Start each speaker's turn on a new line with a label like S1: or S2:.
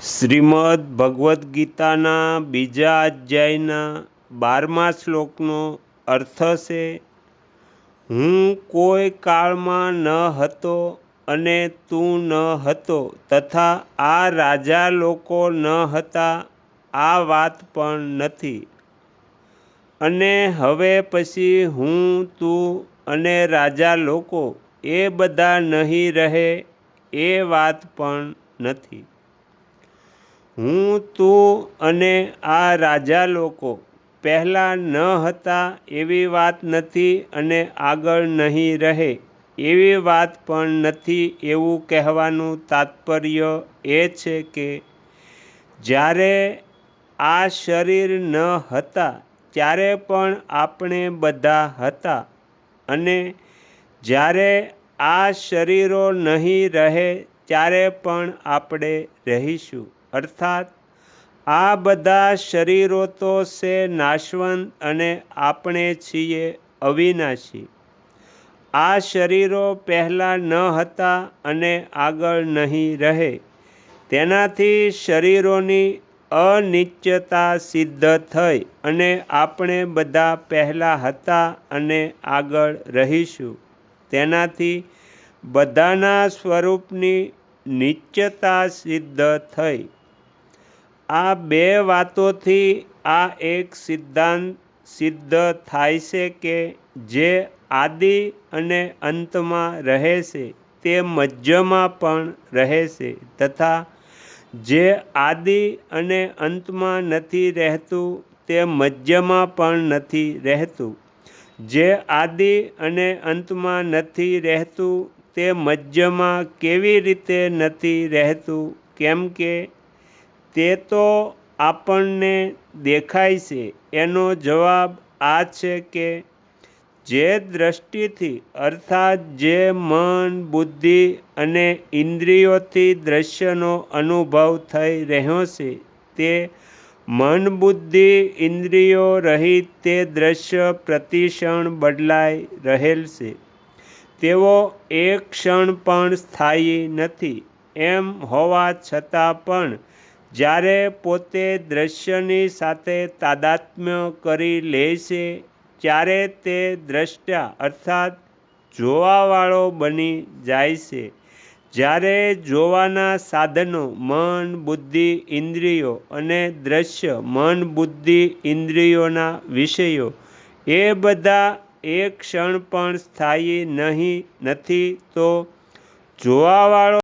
S1: શ્રીમદ્ ભગવદ્ ગીતાના બીજા અધ્યાયના બારમા શ્લોકનો અર્થ છે, હું કોઈ કાળમાં ન હતો અને તું ન હતો તથા આ રાજા લોકો ન હતા, આ વાત પણ નથી. અને હવે પછી હું, તું અને રાજા લોકો એ બધા નહીં રહે, એ વાત પણ નથી. હું, તું અને આ રાજા લોકો પહેલાં ન હતા એવી વાત નથી અને આગળ નહીં રહે એવી વાત પણ નથી એવું કહેવાનું તાત્પર્ય એ છે કે જ્યારે આ શરીર ન હતા, ત્યારે પણ આપણે બધા હતા અને જ્યારે આ શરીરો નહીં રહે, ત્યારે પણ આપણે રહીશું. અર્થાત, આ બધા શરીરો તો છે નાશવંત અને આપણે છીએ અવિનાશી. આ શરીરો પહેલાં ન હતા અને આગળ નહીં રહે. તેનાથી શરીરોની અનિશ્ચતા સિદ્ધ થઈ અને આપણે બધા પહેલાં હતા અને આગળ રહીશું. તેનાથી બધાના સ્વરૂપની નિશ્ચતા સિદ્ધ થઈ. આ બે વાતોથી આ એક સિદ્ધાંત સિદ્ધ થાય છે કે જે આદિ અને અંતમાં રહે છે, તે મધ્યમાં પણ રહે છે તથા જે આદિ અને અંતમાં નથી રહેતું, તે મધ્યમાં પણ નથી રહેતું. જે આદિ અને અંતમાં નથી રહેતું, તે મધ્યમાં કેવી રીતે નથી રહેતું, કેમ કે તે તો આપણને દેખાય છે. એનો જવાબ આ છે કે જે દ્રષ્ટિથી અર્થાત જે મન, બુદ્ધિ અને ઇન્દ્રિયોથી દ્રશ્યનો અનુભવ થઈ રહ્યો છે, તે મન, બુદ્ધિ, ઇન્દ્રિયો રહિત તે દ્રશ્ય પ્રતિક્ષણ બદલાઈ રહેલ છે. તેઓ એક ક્ષણ પણ સ્થાયી નથી. એમ હોવા છતાં પણ જ્યારે પોતે દ્રશ્યની સાથે તાદાત્મ્ય કરી લે છે, ત્યારે તે દ્રષ્ટા અર્થાત જોવાવાળો બની જાય છે. જ્યારે જોવાના સાધનો મન, બુદ્ધિ, ઇન્દ્રિયો અને દ્રશ્ય મન, બુદ્ધિ, ઇન્દ્રિયોના વિષયો, એ બધા એક ક્ષણ પણ સ્થાયી નહીં, નથી તો જોવાવાળો